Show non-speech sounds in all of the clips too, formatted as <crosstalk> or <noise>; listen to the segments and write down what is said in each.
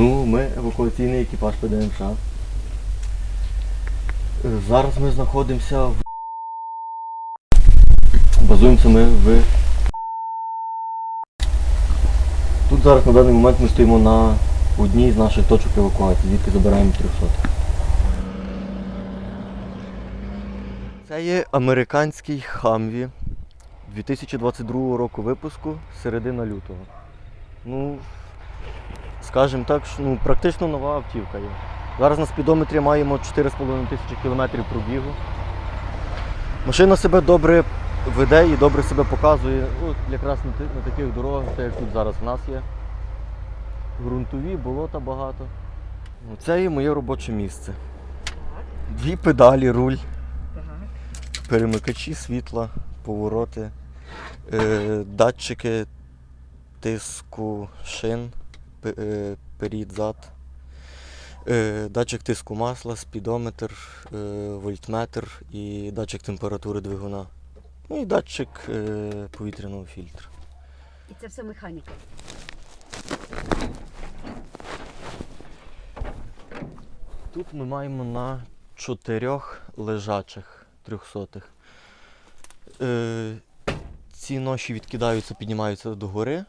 Ну, ми евакуаційний екіпаж ПДМШ. Е, Зараз ми знаходимося в. Базуємося ми в. Тут зараз на даний момент ми стоїмо на одній з наших точок евакуації, звідки забираємо 300. Це є американський Хамві 2022 року випуску, середина лютого. Ну, скажімо так, що, ну, практично нова автівка є. Зараз на спідометрі маємо 4,5 тисячі кілометрів пробігу. Машина себе добре веде і добре себе показує. Ну, якраз на, на таких дорогах, так як тут зараз в нас є. Грунтові, болота багато. Ну, Це є моє робоче місце. Дві педалі, руль, перемикачі світла, повороти, е, датчики тиску шин, е, перід зад, е, датчик тиску масла, спідометр, е, вольтметр і датчик температури двигуна. Ну і датчик повітряного фільтру. І це все механіка. Тут ми маємо на чотирьох лежачих трьохсотих. Ці ноші відкидаються, піднімаються догори.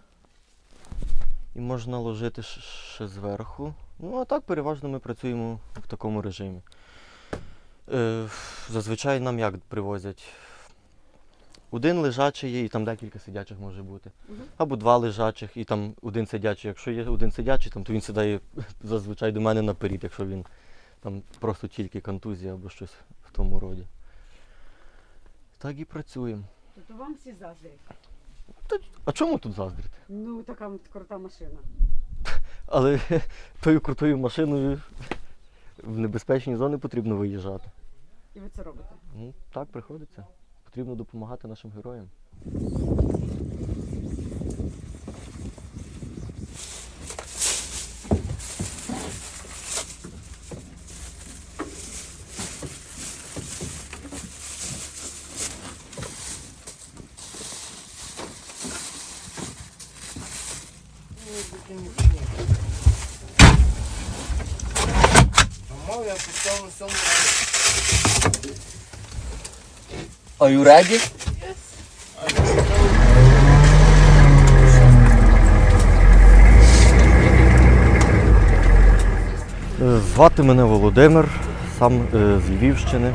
І можна ложити ще зверху. Ну, а так переважно ми працюємо в такому режимі. Е, зазвичай нам як привозять? Один лежачий є, і там декілька сидячих може бути. Або два лежачих, і там один сидячий. Якщо є один сидячий, там, то він сідає <laughs> зазвичай до мене наперед, якщо він там просто тільки контузія або щось в тому роді. Так і працюємо. Тобто вам всі заздрять. А чому тут заздрити? Ну, така крута машина. Але <laughs> тою крутою машиною в небезпечні зони потрібно виїжджати. І ви це робите. Ну, так приходиться. Потрібно допомагати нашим героям. Мов я поставив сьому Are you ready? Е, Звати мене Володимир, сам е, з Львівщини.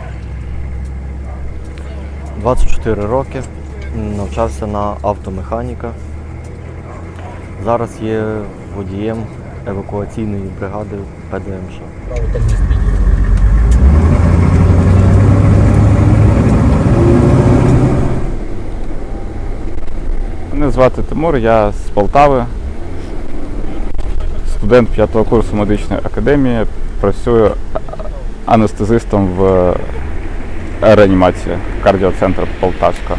24 роки, навчався на автомеханіка. Зараз є водієм евакуаційної бригади ПДМШ. Мене звати Тимур, я з Полтави, студент 5 курсу медичної академії, працюю анестезистом в реанімації кардіоцентру Полтавська.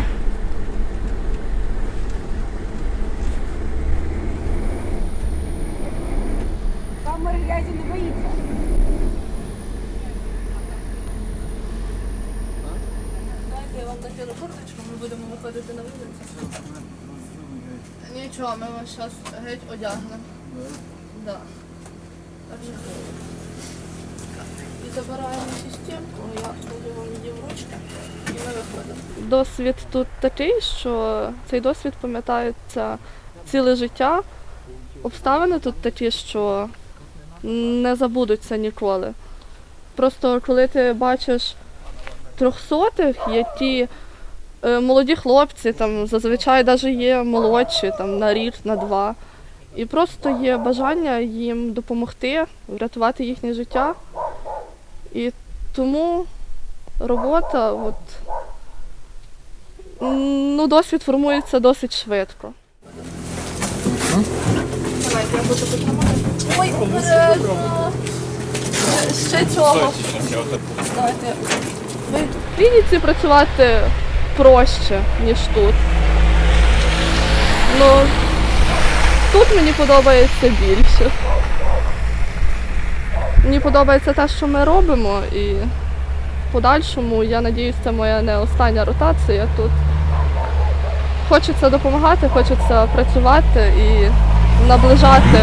Вам курточку, ми будемо виходити на вулицю. Нічого, ми вас зараз геть одягнемо. Да. Так. І забираємо системку, я буду вам її в ручки, і ми виходимо. Досвід тут такий, що цей досвід пам'ятається ціле життя. Обставини тут такі, що не забудуться ніколи. Просто коли ти бачиш трьохсотих є ті е, молоді хлопці, там зазвичай навіть є молодші, там на рік, на два. І просто є бажання їм допомогти, врятувати їхнє життя. І тому робота, от, ну, досвід формується досить швидко. Давайте я буду допомагати. Ой, обережно. Ще цього. Давайте. Ви клініці працювати проще, ніж тут. Ну, тут мені подобається більше. Мені подобається те, що ми робимо, і в подальшому, я надіюсь, це моя не остання ротація тут. Хочеться допомагати, хочеться працювати і наближати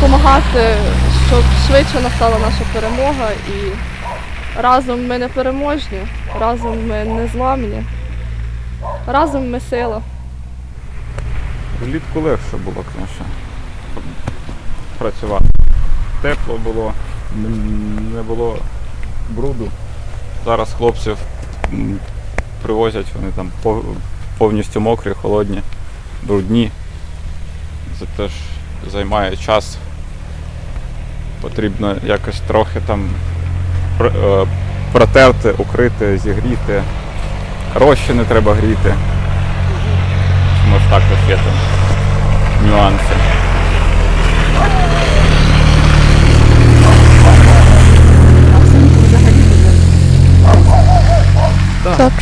допомагати, щоб швидше настала наша перемога і разом ми не переможні, разом ми не зламні, разом ми сила. Влітку легше було, звісно. Працювати. Тепло було, не було бруду. Зараз хлопців привозять, вони там повністю мокрі, холодні, брудні. Це теж займає час. Потрібно якось трохи там протерти, укрити, зігріти. Розчини треба гріти. Може так ось є там нюанси. Так.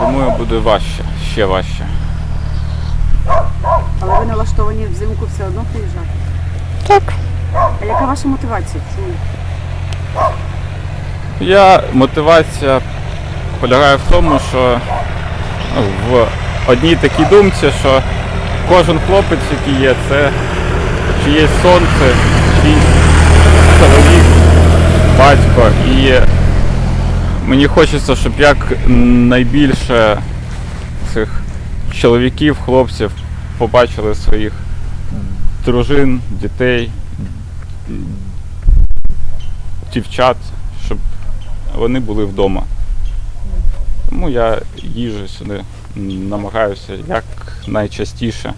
Думаю, буде важче, ще важче. Але ви налаштовані взимку все одно приїжджати. Так. А яка ваша мотивація? Чому? Я мотивація полягає в тому, що ну, в одній такій думці, що кожен хлопець, який є, це чиєсь сонце, чиїсь чоловік, батько. І мені хочеться, щоб як найбільше цих чоловіків, хлопців побачили своїх дружин, дітей, дівчат, вони були вдома. Тому я їжджу сюди, намагаюся як найчастіше.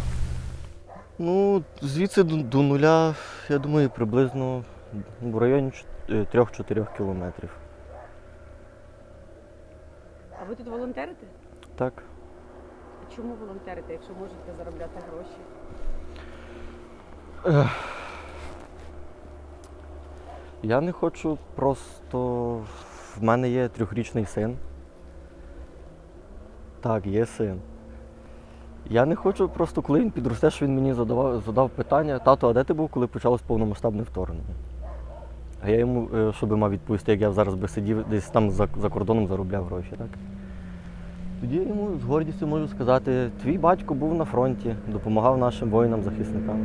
Ну, звідси до, до нуля, я думаю, приблизно в районі е, 3-4 кілометрів. А ви тут волонтерите? Так. А Чому волонтерите, якщо можете заробляти гроші? Я не хочу просто. В мене є трьохрічний син. Так, є син. Я не хочу просто, коли він підросте, що він мені задавав, задав питання, тато, а де ти був, коли почалось повномасштабне вторгнення? А я йому, е, що би мав відповісти, як я зараз би сидів десь там за, за кордоном заробляв гроші, так? Тоді я йому з гордістю можу сказати, твій батько був на фронті, допомагав нашим воїнам-захисникам.